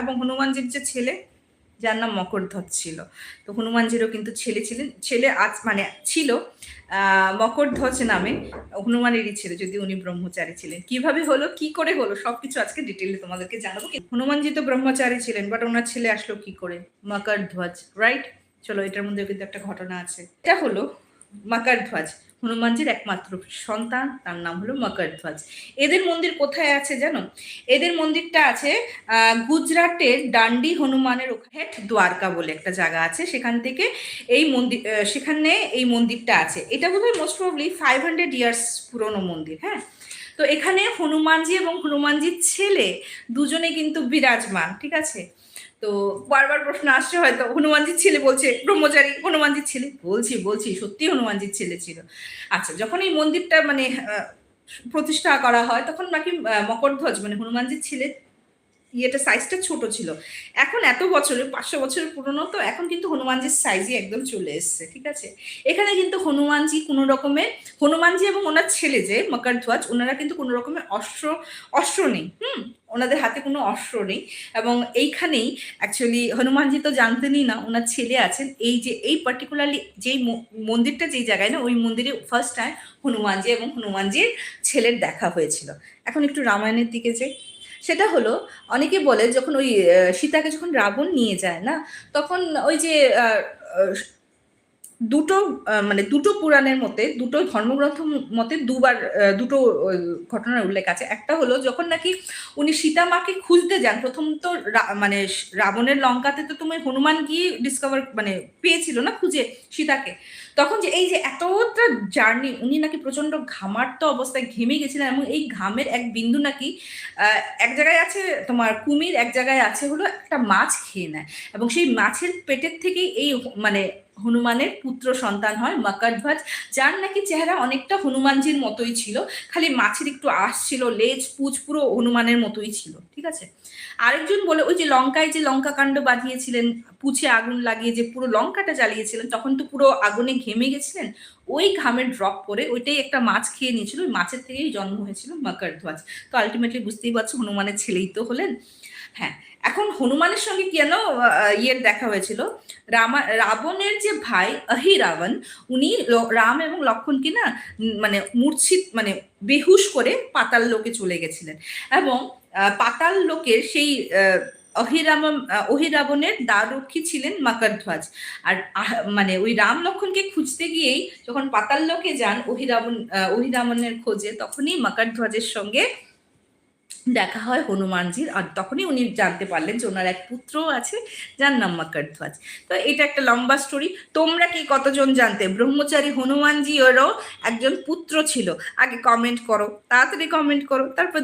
এবং হনুমানজির যে ছেলে, যার নাম মকরধ্বজ ছিল। তো হনুমানজিরও কিন্তু ছেলে ছিলেন, ছেলে আজ মানে ছিল মকরধ্বজ নামে হনুমানেরই ছিল যদি উনি ব্রহ্মচারী ছিলেন। কীভাবে হলো, কি করে হলো, সবকিছু আজকে ডিটেলে তোমাদেরকে জানাব। হনুমানজি তো ব্রহ্মচারী ছিলেন বাট ওনার ছেলে আসলো কি করে? মকরধ্বজ রাইট চলো, এটার মধ্যে কিন্তু একটা ঘটনা আছে। এটা হলো মকরধ্বজ, হনুমানজির একমাত্র সন্তান, তার নাম হলো মকরধ্বজ। এদের মন্দির কোথায় আছে জানো? এদের মন্দিরটা আছে গুজরাটের ডান্ডি হনুমানের ওখানে হেট দ্বারকা বলে একটা জায়গা আছে। সেখান থেকে এই মন্দির সেখানে এই মন্দিরটা আছে। এটা বোধহয় most probably five hundred years পুরনো মন্দির হ্যাঁ? তো এখানে হনুমানজি এবং হনুমানজির ছেলে দুজনে কিন্তু বিরাজমান, ঠিক আছে? তো বারবার প্রশ্ন আসছে হয়তো, হনুমানজির ছেলে বলছে, ব্রহ্মচারী হনুমানজির ছেলে? বলছি বলছি, সত্যি হনুমানজির ছেলে ছিল। আচ্ছা যখন এই মন্দিরটা মানে প্রতিষ্ঠা করা হয়, তখন নাকি মকরধ্বজ মানে হনুমানজির ছেলে ইয়েটা সাইজটা ছোট ছিল। এখন এত বছরের, পাঁচশো বছরের পুরনো তো, এখন কিন্তু হনুমানজির সাইজই একদম চলে এসছে, ঠিক আছে? এখানে কিন্তু হনুমানজি কোনো রকমের, হনুমানজি এবং ওনার ছেলে যে, মকরধ্বজ, ওনারা কিন্তু কোনো রকমের অস্ত্র অস্ত্র নেই, হুম? ওনাদের হাতে কোনো অস্ত্র নেই এবং এইখানেই অ্যাকচুয়ালি হনুমানজি তো জানতেনই না, ওনার ছেলে আছেন, এই যে, এই পার্টিকুলারলি যেই মন্দিরটা যেই জায়গায় না, ওই মন্দিরে ফার্স্ট টাইম হনুমানজি এবং হনুমানজির ছেলের দেখা হয়েছিল। এখন একটু রামায়ণের দিকে যে সেটা হলো অনেকে বলে যখন ওই সীতাকে যখন রাবণ নিয়ে যায় না, তখন ওই যে দুটো মানে দুটো পুরাণের মতে, দুটো ধর্মগ্রন্থ মতে দুবার দুটো ঘটনার উল্লেখ আছে। একটা হলো যখন নাকি উনি সীতা মাকে খুঁজতে যান, প্রথম তো মানে রাবণের লঙ্কাতে তো তুমি হনুমান গিয়ে ডিসকভার মানে পেয়েছিল না খুঁজে সীতাকে। তখন যে এই যে এতটা জার্নি উনি নাকি প্রচণ্ড ঘামার্ত অবস্থায় ঘেমে গেছিলেন এবং এই ঘামের এক বিন্দু নাকি এক জায়গায় আছে তোমার কুমির, এক জায়গায় আছে হলো একটা মাছ খেয়ে নেয়। এবং সেই মাছের পেটের থেকেই এই মানে হনুমানের পুত্র সন্তান হয় মকরধ্বজ। যার নাকি চেহারা অনেকটা হনুমানজির মতোই ছিল। খালি মাছের একটু আশ ছিল, লেজ, পুচ পুরো হনুমানের মতোই ছিল, ঠিক আছে? আরেকজন বলে, ওই যে লঙ্কায় যে লঙ্কা কাণ্ড বাঁধিয়েছিলেন, পুছে আগুন লাগিয়ে যে পুরো লঙ্কাটা জ্বালিয়েছিলেন, তখন তো পুরো আগুনে ঘেমে গেছিলেন? ওই ঘামের ড্রপ করে ওইটাই একটা মাছ খেয়ে নিয়েছিল। ওই মাছের থেকেই জন্ম হয়েছিল মকরধ্বজ। তো আলটিমেটলি বুঝতেই পারছ হনুমানের ছেলেই তো হলেন। হ্যাঁ এখন হনুমানের সঙ্গে কেন ইয়ের দেখা হয়েছিল? রামা, রাবণের যে ভাই অহি রাবণ উনি রাম এবং লক্ষণকে না মানে মূর্ছিত মানে বেহুশ করে পাতাল লোকে চলে গেছিলেন। এবং পাতাল লোকের সেই অহিরাম অহিরাবণের দ্বাররক্ষী ছিলেন মকরধ্বজ আর মানে ওই রাম লক্ষণকে খুঁজতে গিয়েই যখন পাতাল লোকে যান অহিরাবণ আহ, অহিরাবণের খোঁজে তখনই মকরধ্বজের সঙ্গে দেখা হয় হনুমানজির আর তখনই উনি জানতে পারলেন যে ওনার এক পুত্র আছে যার নাম মকরধ্বজ তো এটা একটা লম্বা স্টোরি তোমরা কি কতজন জানতে? ব্রহ্মচারী হনুমানজি ওরও একজন পুত্র ছিল। আগে কমেন্ট করো তাড়াতাড়ি কমেন্ট করো তারপর